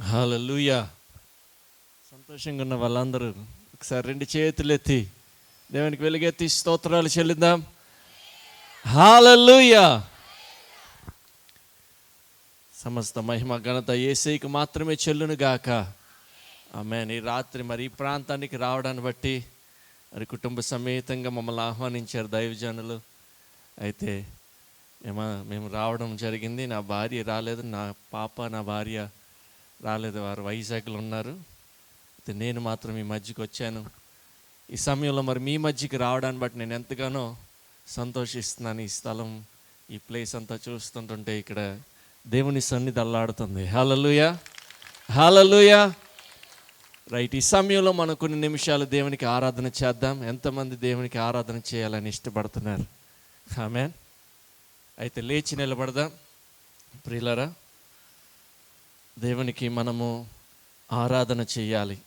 హల్లెలూయా సంతోషంగా ఉన్న వాళ్ళందరూ ఒకసారి రెండు చేతులు ఎత్తి దేవునికి వెలుగెత్తి స్తోత్రాలు చెల్లిద్దాం. హాలూయా సమస్త మహిమ ఘనత ఏసైకి మాత్రమే చెల్లును గాక. ఆమె ఈ రాత్రి మరి ఈ ప్రాంతానికి రావడాన్ని బట్టి మరి కుటుంబ సమేతంగా మమ్మల్ని ఆహ్వానించారు దైవజనులు. అయితే మేము మేము రావడం జరిగింది. నా భార్య రాలేదు. నా పాప నా భార్య రాలేదు వారు వైజాగ్లో ఉన్నారు. అయితే నేను మాత్రం ఈ మధ్యకి వచ్చాను. ఈ సమయంలో మరి మీ మధ్యకి రావడాన్ని బట్టి నేను ఎంతగానో సంతోషిస్తున్నాను ఈ స్థలం ఈ ప్లేస్ అంతా చూస్తుంటుంటే ఇక్కడ దేవుని సన్నిధి అల్లాడుతుంది. హలలుయా హలలుయా రైట్ ఈ సమయంలో మనం కొన్ని నిమిషాలు దేవునికి ఆరాధన చేద్దాం. ఎంతమంది దేవునికి ఆరాధన చేయాలని ఇష్టపడుతున్నారు? ఆమెన్. అయితే లేచి నిలబడదాం. ప్రియులరా దేవునికి మనము ఆరాధన చేయాలి.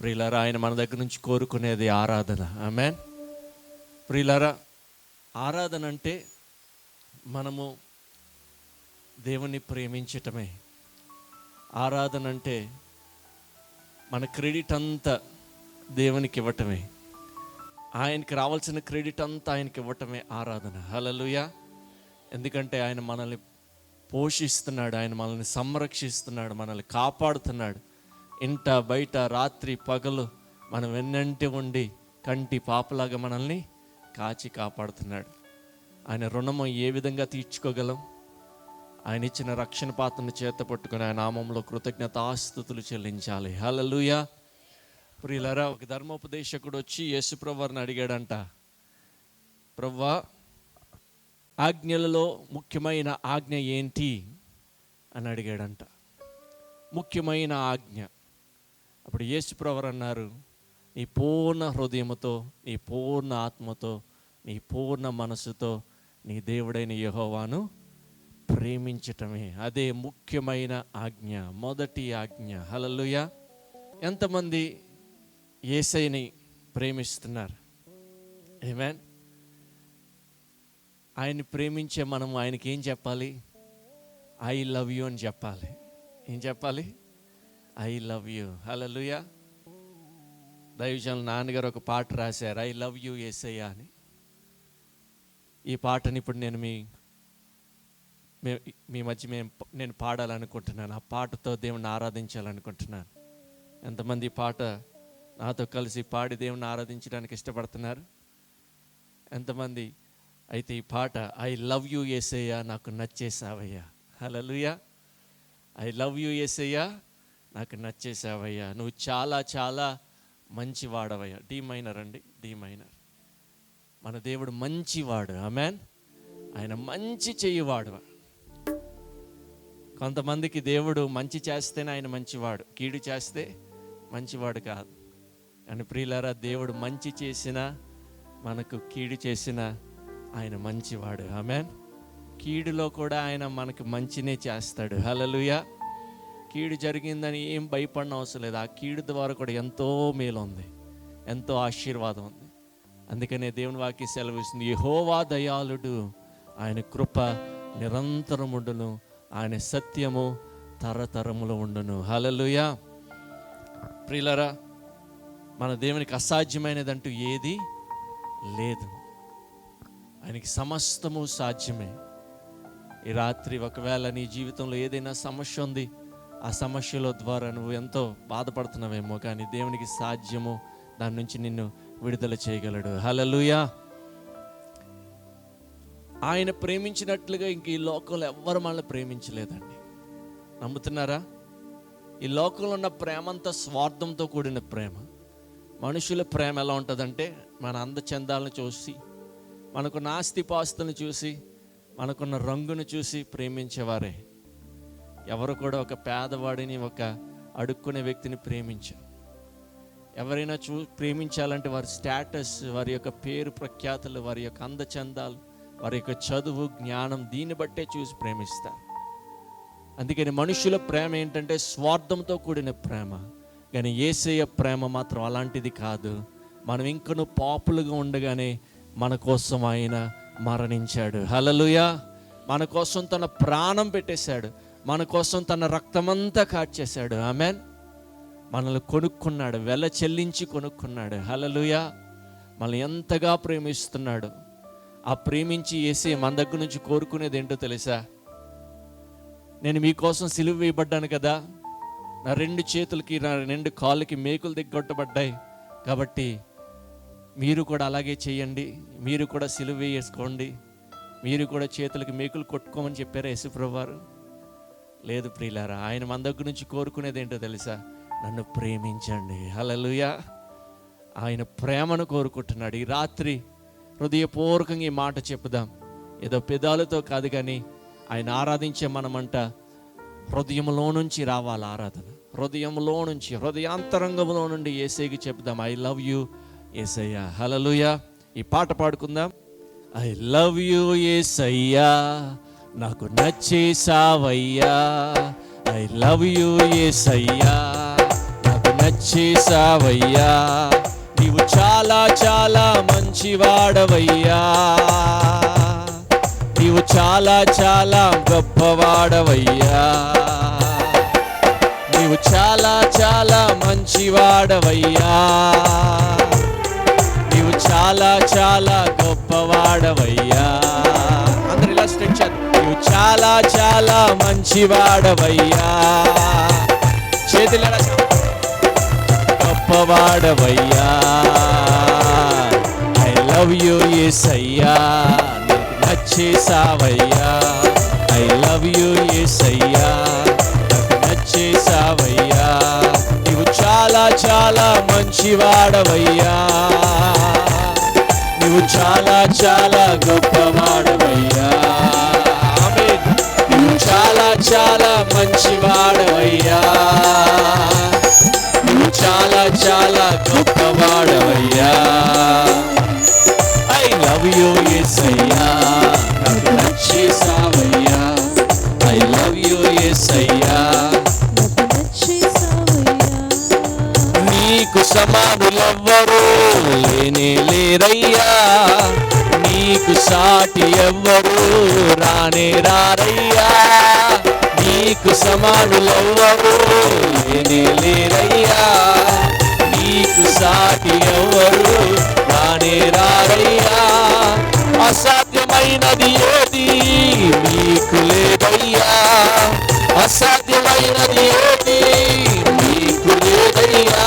ప్రియులరా ఆయన మన దగ్గర నుంచి కోరుకునేది ఆరాధన. ఆమె ప్రియులరా ఆరాధన అంటే మనము దేవుణ్ణి ప్రేమించటమే. ఆరాధన అంటే మన క్రెడిట్ అంతా దేవునికి ఇవ్వటమే. ఆయనకి రావాల్సిన క్రెడిట్ అంతా ఆయనకి ఇవ్వటమే ఆరాధన. హలలుయ ఎందుకంటే ఆయన మనల్ని పోషిస్తున్నాడు ఆయన మనల్ని సంరక్షిస్తున్నాడు మనల్ని కాపాడుతున్నాడు. ఇంట బయట రాత్రి పగలు మనం వెన్నంటి ఉండి కంటి పాపలాగా మనల్ని కాచి కాపాడుతున్నాడు. ఆయన రుణము ఏ విధంగా తీర్చుకోగలం? ఆయన ఇచ్చిన రక్షణ పాత్రను చేత పట్టుకుని ఆయన నామంలో కృతజ్ఞత ఆస్తుతులు చెల్లించాలి. హలలుయ ప్రియులరా ఒక ధర్మోపదేశకుడు వచ్చి యేసుప్రవ్వారిని అడిగాడంట ప్రవ్వా ఆజ్ఞలలో ముఖ్యమైన ఆజ్ఞ ఏంటి? అని అడిగాడంట. ముఖ్యమైన ఆజ్ఞ. అప్పుడు యేసుప్రవర్ అన్నారు నీ పూర్ణ హృదయముతో నీ పూర్ణ ఆత్మతో నీ పూర్ణ మనసుతో నీ దేవుడైన యహోవాను ప్రేమించటమే. అదే ముఖ్యమైన ఆజ్ఞ మొదటి ఆజ్ఞ. హలలుయ ఎంతమంది ఏసైని ప్రేమిస్తున్నారు? ఏమేన్ ఆయన్ని ప్రేమించే మనం ఆయనకి ఏం చెప్పాలి? ఐ లవ్ యూ అని చెప్పాలి. ఏం చెప్పాలి? ఐ లవ్ యూ హలో లూయా దైవజనుల నాన్నగారు ఒక పాట రాశారు. ఐ లవ్ యూ ఎస్ఐయా అని. ఈ పాటని ఇప్పుడు నేను మీ మీ మధ్య మేము నేను పాడాలనుకుంటున్నాను. ఆ పాటతో దేవుని ఆరాధించాలనుకుంటున్నాను. ఎంతమంది పాట నాతో కలిసి పాడి దేవుని ఆరాధించడానికి ఇష్టపడుతున్నారు? ఎంతమంది అయితే ఈ పాట ఐ లవ్ యూ ఏసయ్యా నాకు నచ్చేసావయ్యా హలలుయా ఐ లవ్ యూ ఏసయ్యా నాకు నచ్చేసావయ్యా నువ్వు చాలా చాలా మంచి వాడవయ్యా డి మైనర్ అండి డి మైనర్ మన దేవుడు మంచివాడు. ఆమెన్ ఆయన మంచి చెయ్యివాడు కొంతమందికి దేవుడు మంచి చేస్తేనే ఆయన మంచివాడు కీడు చేస్తే మంచివాడు కాదు. కానీ ప్రియులారా దేవుడు మంచి చేసినా మనకు కీడు చేసినా ఆయన మంచివాడు. ఆమెన్ కీడులో కూడా ఆయన మనకు మంచినే చేస్తాడు. హలలుయ కీడు జరిగిందని ఏం భయపడిన అవసరం లేదు. ఆ కీడు ద్వారా కూడా ఎంతో మేలు ఉంది. ఎంతో ఆశీర్వాదం ఉంది. అందుకనే దేవుని వాక్య సెలవిస్తుంది. యహోవా దయాళుడు ఆయన కృప నిరంతరముండును ఆయన సత్యము తరతరములు ఉండును. హలలుయ ప్రిలరా మన దేవునికి అసాధ్యమైనదంటూ ఏది లేదు. ఆయనకి సమస్తము సాధ్యమే. ఈ రాత్రి ఒకవేళ నీ జీవితంలో ఏదైనా సమస్య ఉంది ఆ సమస్యల ద్వారా నువ్వు ఎంతో బాధపడుతున్నావేమో కానీ దేవునికి సాధ్యము దాని నుంచి నిన్ను విడుదల చేయగలడు. హలలుయా ఆయన ప్రేమించినట్లుగా ఇంక ఈ లోకంలో ఎవ్వరు మనల్ని ప్రేమించలేదండి. నమ్ముతున్నారా? ఈ లోకంలో ఉన్న ప్రేమంతా స్వార్థంతో కూడిన ప్రేమ. మనుషుల ప్రేమ ఎలా ఉంటుందంటే మన అందచందాలను చూసి మనకున్న ఆస్తిపాస్తులను చూసి మనకున్న రంగును చూసి ప్రేమించేవారే. ఎవరు కూడా ఒక పేదవాడిని ఒక అడుక్కునే వ్యక్తిని ప్రేమించరు. ఎవరైనా చూ ప్రేమించాలంటే వారి స్టేటస్ వారి యొక్క పేరు ప్రఖ్యాతులు వారి యొక్క అందచందాలు వారి యొక్క చదువు జ్ఞానం దీన్ని బట్టే చూసి ప్రేమిస్తారు. అందుకని మనుషుల ప్రేమ ఏంటంటే స్వార్థంతో కూడిన ప్రేమ. కానీ ఏసయ్య ప్రేమ మాత్రం అలాంటిది కాదు. మనం ఇంకను పాపులుగా ఉండగానే మన కోసం ఆయన మరణించాడు. హలలుయా మన కోసం తన ప్రాణం పెట్టేశాడు. మన కోసం తన రక్తమంతా కార్చేశాడు ఆమెన్. మనల్ని కొనుక్కున్నాడు. వెల చెల్లించి కొనుక్కున్నాడు. హలలుయ మనల్ని ఎంతగా ప్రేమిస్తున్నాడు. ఆ ప్రేమించి వేసి మన దగ్గర నుంచి కోరుకునేది ఏంటో తెలుసా? నేను మీకోసం సిలువ వేయబడ్డాను కదా. నా రెండు చేతులకి నా రెండు కాళ్ళకి మేకులు దిగ్గొట్టబడ్డాయి. కాబట్టి మీరు కూడా అలాగే చేయండి. మీరు కూడా సిలువ వేసుకోండి. మీరు కూడా చేతులకు మేకులు కొట్టుకోమని చెప్పారు యేసుప్రభు లేదు ప్రియులారా ఆయన మన దగ్గర నుంచి కోరుకునేది ఏంటో తెలుసా? నన్ను ప్రేమించండి. హలలుయా ఆయన ప్రేమను కోరుకుంటున్నాడు. ఈ రాత్రి హృదయపూర్వకంగా ఈ మాట చెప్పుదాం. ఏదో పెదాలతో కాదు కానీ ఆయన ఆరాధించే మనమంట హృదయంలో నుంచి రావాలి ఆరాధన. హృదయంలో నుంచి హృదయాంతరంగంలో నుండి ఏసేకి చెప్దాం ఐ లవ్ యూ. ఏసయ్యా హలలుయా ఈ పాట పాడుకుందాం. ఐ లవ్ యూ ఏసయ్యా. నాకు నచ్చేసావయ్యా ఐ లవ్ యూ ఏసయ్యా. నాకు నచ్చేసావయ్యా నీవు చాలా చాలా మంచివాడవయ్యా. నీవు చాలా చాలా గొప్పవాడవయ్యా. నీవు చాలా చాలా మంచివాడవయ్యా. చాలా చాలా గొప్పవాడవయ్యా. అందరు ఇలా స్ట్రెచ్ నువ్వు చాలా చాలా మంచివాడవయ్యా. చేతులు గొప్పవాడవయ్యా. ఐ లవ్ యూ ఏసయ్యా నాకు నచ్చేసావయ్యా ఐ లవ్ యూ ఏసయ్యా నచ్చేసావయ్యా చాలా మంచివాడవయ్యా. నువ్వు చాలా చాలా గొప్పవాడవయ్యా. నువ్వు చాలా చాలా మంచివాడవయ్యా. నువ్వు చాలా చాలా గొప్పవాడవయ్యా. ఐ లవ్ యూ ఎస్ అయ్యా. నాకు నచ్చేసావయ్యా ఐ లవ్ యూ ఎస్ అయ్యా. సమానులెవ్వరు లేనే లేరయ్యా. నీకు సాటి ఎవ్వరు రానే రారయ్యా. నీకు సమానులెవ్వరు లేనే లేరయ్యా. నీకు సాటి ఎవ్వరు రానే రారయ్యా. అసాధ్యమైనది ఏది నీకు లేదయ్యా. అసాధ్యమైనది ఏది నీకు లేదయ్యా.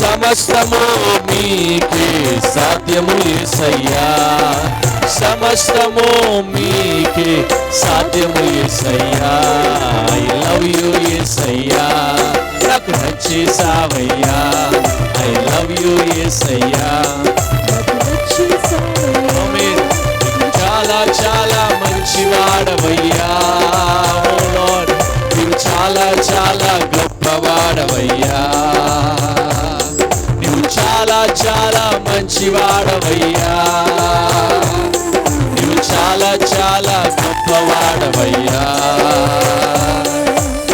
సమస్తము మీకే సాధ్యము ఏసయ్యా. సమస్తము మీకే సాధ్యము ఏసయ్యా. ఐ లవ్ యూ ఏసయ్యా. నాకు నచ్చేసావయ్యా ఐ లవ్ యూ ఏసయ్యా. చాలా చాలా మంచివాడవయ్యా. Oh చాలా చాలా గొప్పవాడవయ్యా. మంచివాడవయ్యా. నువ్వు చాలా చాలా గొప్పవాడవయ్యా.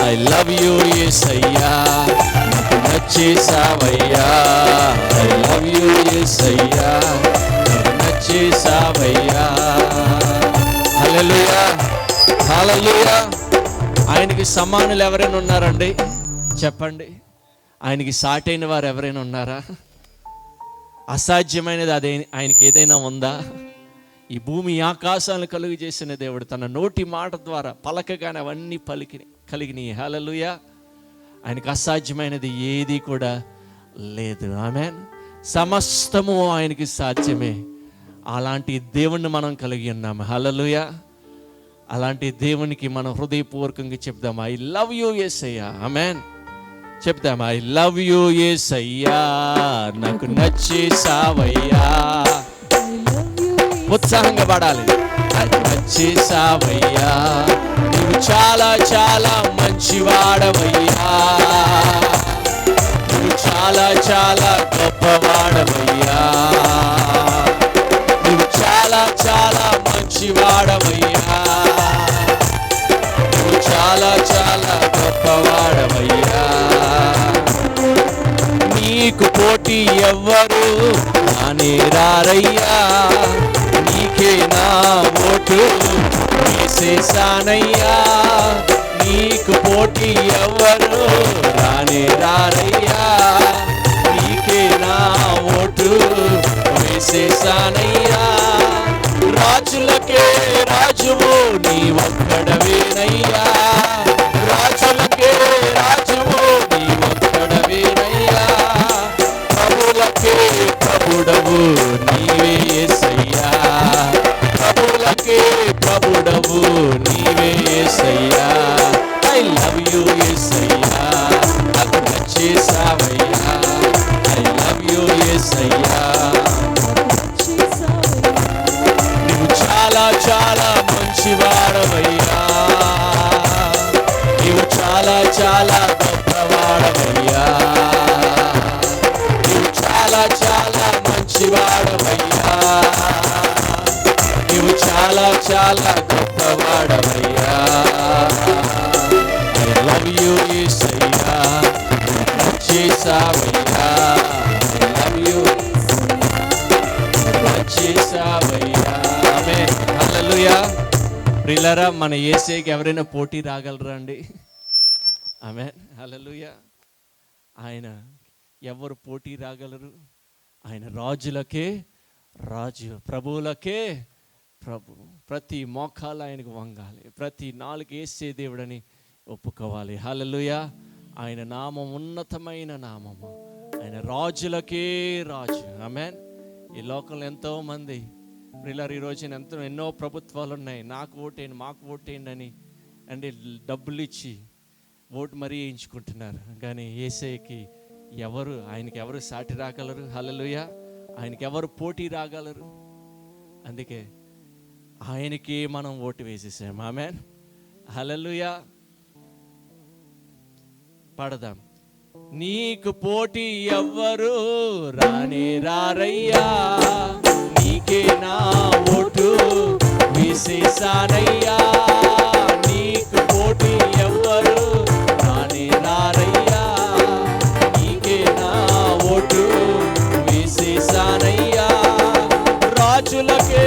ఐ లవ్ యూ యేసయ్యా నాకు నచ్చేసావయ్యా ఐ లవ్ యూ యేసయ్యా నాకు నచ్చేసావయ్యా హల్లెలూయా ఆయనకి సమానులు ఎవరైనా ఉన్నారండి? చెప్పండి. ఆయనకి సాటైన వారు ఎవరైనా ఉన్నారా? అసాధ్యమైనది అదే ఆయనకి ఏదైనా ఉందా? ఈ భూమి ఆకాశాలను కలుగు చేసిన దేవుడు తన నోటి మాట ద్వారా పలకగానే అవన్నీ పలికి కలిగిన హలలుయ ఆయనకు అసాధ్యమైనది ఏది కూడా లేదు. ఆమె సమస్తము ఆయనకి సాధ్యమే. అలాంటి దేవుణ్ణి మనం కలిగి ఉన్నాము. హలలుయ అలాంటి దేవునికి మనం హృదయపూర్వకంగా చెప్దాం ఐ లవ్ యూ ఎస్ అయ్యా ఆమెన్ చెప్దాం ఐ లవ్ యూ ఎస్ అయ్యా నాకు నచ్చేసావయ్యా ఉత్సాహంగా పడాలి. నచ్చి నచ్చేసావయ్యా నువ్వు చాలా చాలా మంచివాడవయ్యా. నువ్వు చాలా చాలా గొప్పవాడవయ్యా. నువ్వు చాలా చాలా మంచివాడవయ్యా. నువ్వు చాలా చాలా గొప్పవాడవయ్యా. నీకు పోటీ ఎవ్వరు? నానే రారయ్యా నీకే నా ఓటు. వేసేసానయ్యా నీకు పోటీ ఎవ్వరు? రానే రారయ్యా నీకే నా ఓటు. వేసేసానయ్యా రాజులకే రాజువు నీ ఒక్కడవేనయ్యా. నాకు నచ్చేసావయ్యా ఐ లవ్ నువ్వు చాలా చాలా మంచివాడవయ్యా నువ్వు చాలా చాలా గొప్పవాడవయ్యా నువ్వు చాలా చాలా మంచివాడవయ్యా నువ్వు చాలా చాలా ప్రియులారా మన ఏసేకి ఎవరైనా పోటీ రాగలరా అండి? ఆమె హల్లెలూయా. ఆయన ఎవరు పోటీ రాగలరు? ఆయన రాజులకే రాజు ప్రభువులకే ప్రభు. ప్రతి మోకాలు ఆయనకు వంగాలి. ప్రతి నాలుగు ఏసే దేవుడని ఒప్పుకోవాలి. హలలుయ ఆయన నామం ఉన్నతమైన నామము. ఆయన రాజులకే రాజు. ఆమెన్. ఈ లోకంలో ఎంతో మంది ప్రిల్లర్ ఈ రోజున ఎంతో ఎన్నో ప్రభుత్వాలు ఉన్నాయి నాకు ఓటేయండి మాకు ఓటేయండి అని అంటే డబ్బులు ఇచ్చి ఓటు మరీ వేయించుకుంటున్నారు. కానీ ఏసైకి ఎవరు ఆయనకి ఎవరు సాటి రాగలరు? హలలుయ ఆయనకి ఎవరు పోటీ రాగలరు? అందుకే ఆయనకి మనం ఓటు వేసేసాం. ఆమె హలలుయ పడదాం. నీకు పోటీ ఎవ్వరు రాని రారయ్యా. నీకే నా ఓటు వేసేసానయ్యా నీకు పోటీ ఎవ్వరు రానే రారయ్యా నీకే నా ఓటు వేసేసానయ్యా రాజులకే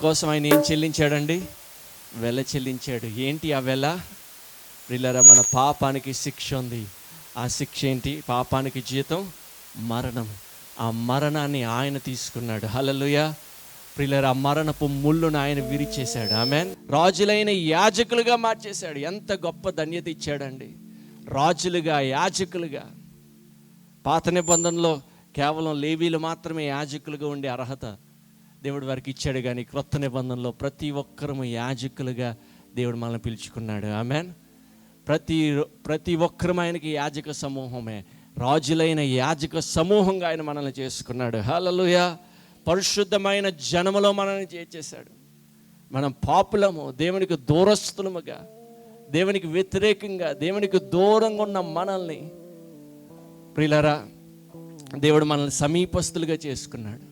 కోసం ఆయన ఏం చెల్లించాడండి. వెల చెల్లించాడు. ఏంటి ఆ వెల? ప్రిల్లరా మన పాపానికి శిక్ష ఉంది. ఆ శిక్ష ఏంటి? పాపానికి జీతం మరణం. ఆ మరణాన్ని ఆయన తీసుకున్నాడు. హలలుయ ప్రిల్లర ఆ మరణపు ముళ్ళును ఆయన విరిచేశాడు. ఆమెన్. రాజులైన యాజకులుగా మార్చేశాడు. ఎంత గొప్ప ధన్యత ఇచ్చాడండి. రాజులుగా యాజకులుగా. పాత నిబంధనలో కేవలం లేవీలు మాత్రమే యాజకులుగా ఉండే అర్హత. దేవుడు వారికి ఇచ్చాడు కానీ క్రొత్త నిబంధనలో ప్రతి ఒక్కరము యాజకులుగా దేవుడు మనల్ని పిలుచుకున్నాడు. ఆమెన్ ప్రతి ప్రతి ఒక్కరం ఆయనకి యాజక సమూహమే. రాజులైన యాజక సమూహంగా ఆయన మనల్ని చేసుకున్నాడు. హలలుయ పరిశుద్ధమైన జనములో మనల్ని చేసేసాడు మనం పాపులము దేవునికి దూరస్తులముగా దేవునికి వ్యతిరేకంగా దేవునికి దూరంగా ఉన్న మనల్ని ప్రిలరా దేవుడు మనల్ని సమీపస్తులుగా చేసుకున్నాడు.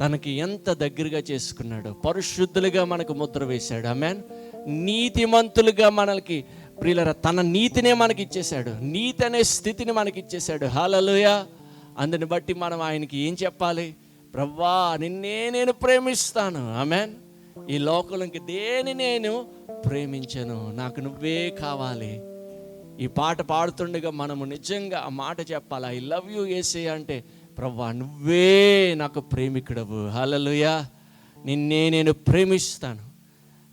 తనకి ఎంత దగ్గరగా చేసుకున్నాడు. పరిశుద్ధులుగా మనకు ముద్ర వేశాడు. ఆమెన్ నీతిమంతులుగా మనకి ప్రియులరా తన నీతినే మనకి ఇచ్చేశాడు. నీతి అనే స్థితిని మనకి ఇచ్చేశాడు. హాలలుయ అందుని బట్టి మనం ఆయనకి ఏం చెప్పాలి? ప్రవ్వా నిన్నే నేను ప్రేమిస్తాను. ఆమెన్ ఈ లోకంకి దేని నేను ప్రేమించను? నాకు నువ్వే కావాలి. ఈ పాట పాడుతుండగా మనము నిజంగా ఆ మాట చెప్పాలి. ఐ లవ్ యూ ఏసే అంటే ప్రవ్వా నువ్వే నాకు ప్రేమికుడవు. హలలుయా నిన్నే నేను ప్రేమిస్తాను.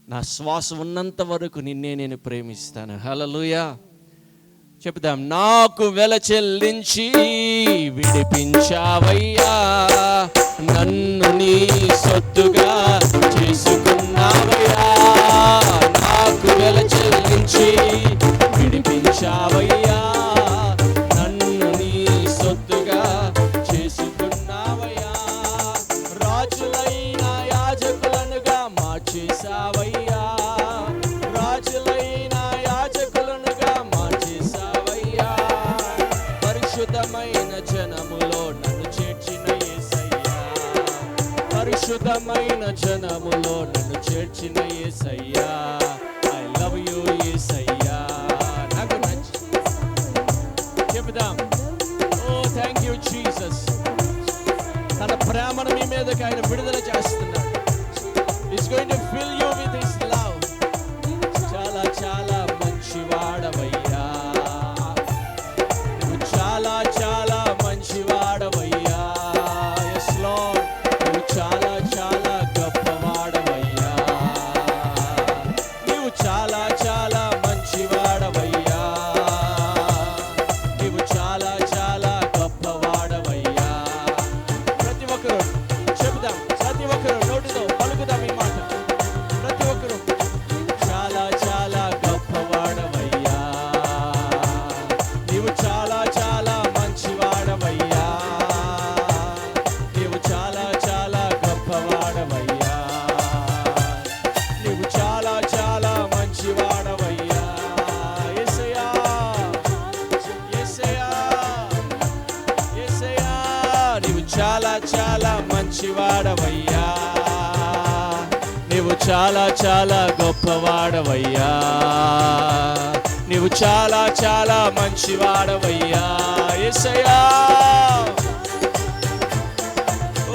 నా శ్వాస ఉన్నంత వరకు నిన్నే నేను ప్రేమిస్తాను. హలలుయా చెప్దాం నాకు వెల చెల్లించి విడిపించావయ్యా. నన్ను నీ సొత్తుగా చేసుకున్నావయ్యా. నాకు వెల చెల్లించి విడిపించావయ్యా. రాజులైన యాజకులనుగా మార్చేశావయ్యా. రాజులైన యాజకులనుగా మార్చేశావయ్యా. పరిశుద్ధమైన జనములో నన్ను చేర్చిన ఏసయ్యా. పరిశుద్ధమైన జనములో నన్ను చేర్చిన చాలా చాలా గొప్పవాడవయ్యా. నీవు చాలా చాలా మంచివాడవయ్యా. ఎసయా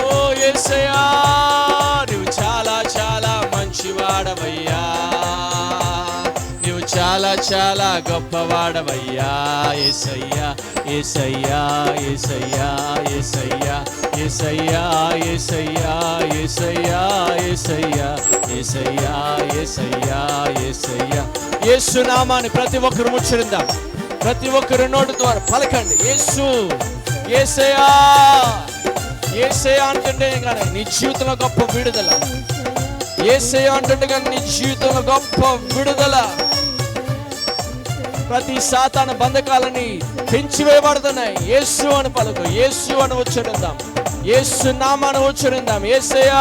ఓ ఎసయా నువ్వు చాలా చాలా మంచివాడవయ్యా. నీవు చాలా చాలా గొప్పవాడవయ్యా. ఎసయ్యా ఎసయ్యా ఏసయ్యా ఎసయ్యా ఎసయ్యా ఎసయ్యా ఎసయ్యా ఏసయ్యా. ఏసయ్యా ఏసయ్యా ఏసయ్యా. యేసు నామాన్ని ప్రతి ఒక్కరు ముచ్చరిందాం. ప్రతి ఒక్కరు నోటి ద్వారా పలకండి. యేసు ఏసయ్యా ఏసయ్యా అంటుంటే కానీ నీ జీవితంలో గొప్ప విడుదల. ఏసయ్య అంటుంటే కానీ నీ జీవితంలో గొప్ప విడుదల. ప్రతి సాతాన బంధకాలని పెంచివేయబడుతున్నాయి. యేసు అని పలుకు. యేసు అని ఉచ్చరిద్దాం యేసు నామాన్ని ఉచ్చరిద్దాం ఏసయ్యా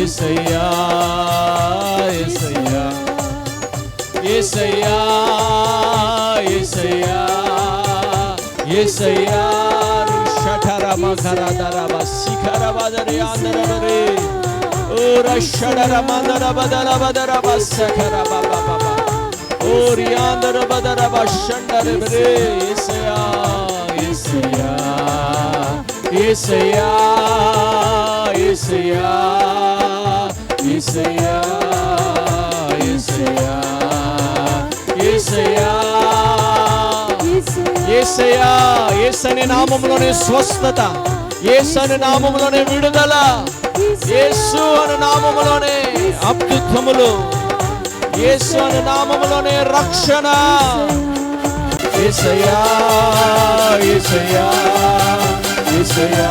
ఏసయ్యా ఏసయ్యా ఏసయ్యా ఏసయ్యా ఏసయ్యా షఠరమ ఘరధరమ శిఖరమదరయాందరవరే ఓరియాందర బదర బషండర బరే ఏసయ్యా ఏసయ్యా ఏసయ్యా ఏసయ్యా ఏసని నామంలోనే స్వస్థత ఏసని నామంలోనే విడుదల ఏసు అని నామంలోనే అద్భుతములు ఏసు అని నామంలోనే రక్షణ. ఏసయా ఏసయా ఏసయా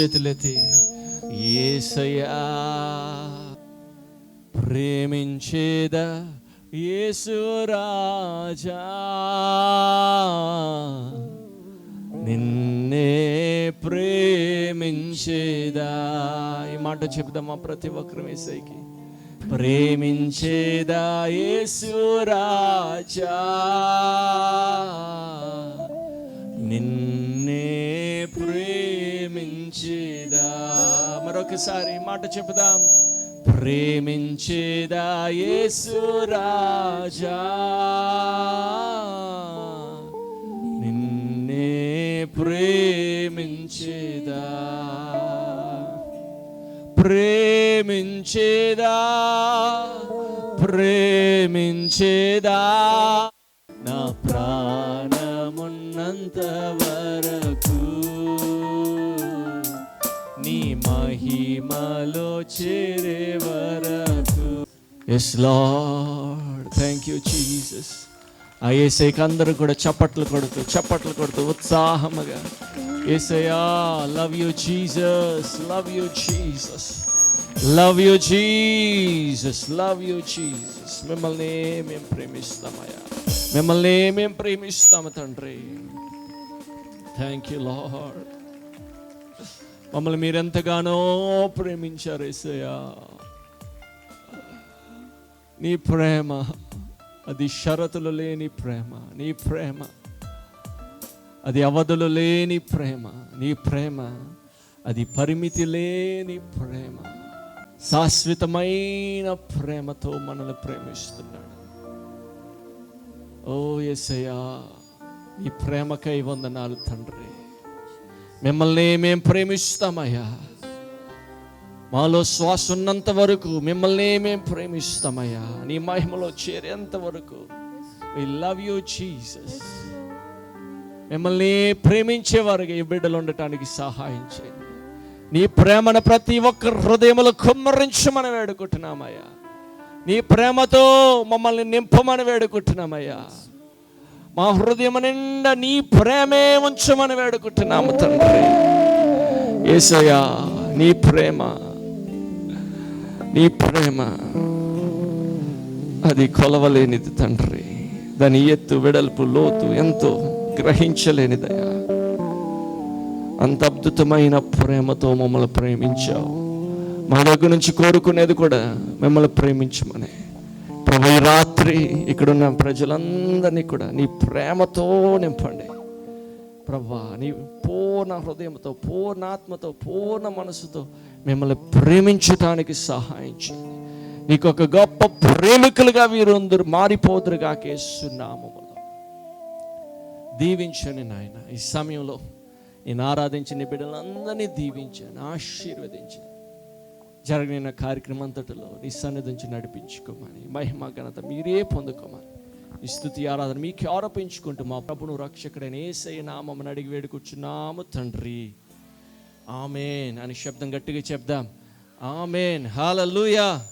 చేతులెత్తి ఏసయా ప్రేమించేదా యేసు రాజా. నిన్నే ప్రేమించేదా. ఈ మాట చెప్దామా ప్రతి ఒక్కరు ఏసైకి ప్రేమించేదా యేసు రాజా. నిన్నే ప్రేమించేదా? మరొకసారి మాట చెప్పుదాం. ప్రేమించేదా యేసు రాజా? నిన్నే ప్రేమించేదా? ప్రేమించేదా? ప్రేమించేదా? చేరే వరకు yes Lord thank you Jesus ఆ ఏసైకి అందరూ కూడా చప్పట్లు కొడుతూ చప్పట్లు కొడుతూ ఉత్సాహముగా. ఏసయ్యా love you Jesus love you Jesus love you Jesus love you Jesus మిమ్మల్ని మేము ప్రేమిస్తామయ్యా మిమ్మల్ని మేము ప్రేమిస్తాము తండ్రి. థ్యాంక్ యూ లార్డ్ మమ్మల్ని మీరెంతగానో ప్రేమించారు ఏసయ్యా. నీ ప్రేమ అది షరతులు లేని ప్రేమ నీ ప్రేమ. అది అవధులు లేని ప్రేమ నీ ప్రేమ. అది పరిమితి లేని ప్రేమ. శాశ్వతమైన ప్రేమతో మనల్ని ప్రేమిస్తున్నాడు. ఓ ఎసయ్యా నీ ప్రేమకై వందనాలు తండ్రి. మిమ్మల్ని మేము ప్రేమిస్తామయ్యా. మాలో శ్వాస ఉన్నంత వరకు మిమ్మల్ని మేము ప్రేమిస్తామయ్యా. నీ మహిమలో చేరేంత వరకు. వి లవ్ యూ జీసస్ మిమ్మల్ని ప్రేమించేవారుగా ఈ బిడ్డలు ఉండటానికి సహాయం చేయండి. నీ ప్రేమను ప్రతి ఒక్క హృదయములో కుమ్మరించమని వేడుకుంటున్నామయ్యా. నీ ప్రేమతో మమ్మల్ని నింపమని వేడుకుంటున్నామయ్యా. మా హృదయం నిండా నీ ప్రేమే ఉంచమని వేడుకుంటున్నాము తండ్రి. ఏసయ్యా నీ ప్రేమ నీ ప్రేమ అది కొలవలేనిది తండ్రి. దాని ఎత్తు వెడల్పు లోతు ఎంతో గ్రహించలేనిదయా అంత అద్భుతమైన ప్రేమతో మమ్మల్ని ప్రేమించావు. మా దగ్గర నుంచి కోరుకునేది కూడా మిమ్మల్ని ప్రేమించమని. ప్రభు ఈ తండ్రి ఇక్కడున్న ప్రజలందరినీ కూడా నీ ప్రేమతో నింపండి. ప్రభా నీ పూర్ణ హృదయంతో పూర్ణాత్మతో పూర్ణ మనసుతో మిమ్మల్ని ప్రేమించటానికి సహాయం చేయండి నీకు ఒక గొప్ప ప్రేమికులుగా వీరందరూ మారిపోదురుగా కేస్తున్నామములో దీవించని నాయన. ఈ సమయంలో నేను ఆరాధించిన బిడ్డలందరినీ దీవించాను ఆశీర్వదించాను జరిగిన కార్యక్రమం అంతటిలో నీ సన్నిధించి నడిపించుకోమని మహిమ ఘనత మీరే పొందుకోమని ఈ స్థుతి ఆరాధన మీకు ఆరోపించుకుంటూ మా ప్రభును రక్షకుడైన ఏసై నామని అడిగి వేడుకొచ్చున్నాము తండ్రి. ఆమెన్ అని శబ్దం గట్టిగా చెప్దాం. ఆమెన్. హాలూయా